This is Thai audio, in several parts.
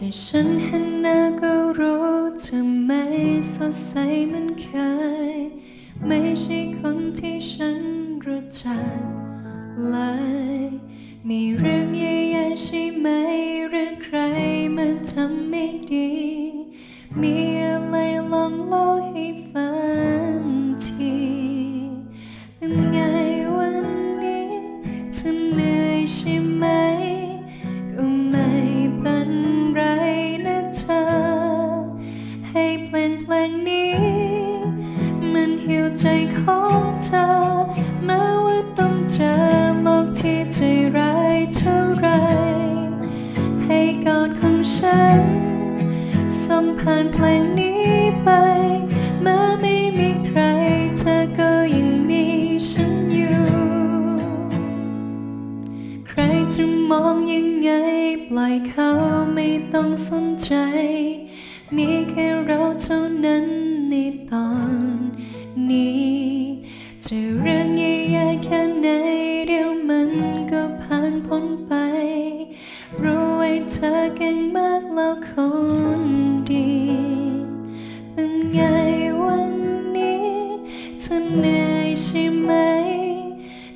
ค่ฉันเห็นหน้าก็รู้เธอไม่สดใสเหมือนเคย ไม่ใช่คนที่ฉันรู้จักเลยมีเรื่องใหญ่ แม้ว่าต้องเจอโลกที่ใจร้ายเท่าไร ให้กอดของฉันส่งผ่านเพลงนี้ไปแม้ไม่มีใครเธอก็ยังมีฉันอยู่ ใครจะมองยังไง ปล่อยเขาไม่ต้องสนใจ มีแค่เราเท่านั้น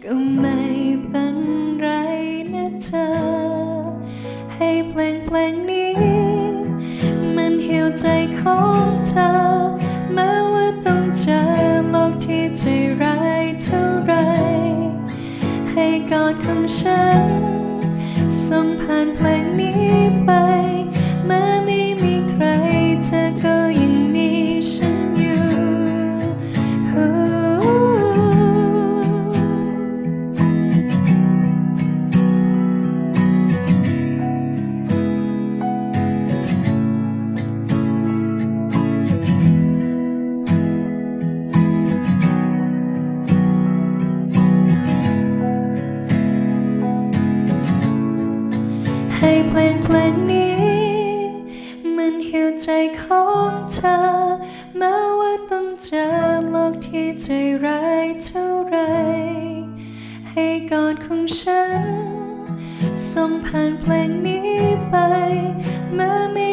ก็ไม่เป็นไรนะเธอ ให้เพลงเพลงนี้ มันเหิวใจของเธอแม้ว่าต้องเจอโลกที่ใจร้ายเท่าไร ให้กอดของฉันส่งผ่านเพลงนี้ไป ให้เพลงเพลงนี้ มันหิวใจของเธอ แม้ว่าต้องเจอโลกที่ใจร้ายเท่าไร ให้กอดของฉันส่งผ่านเพลงนี้ไปแม้ไม่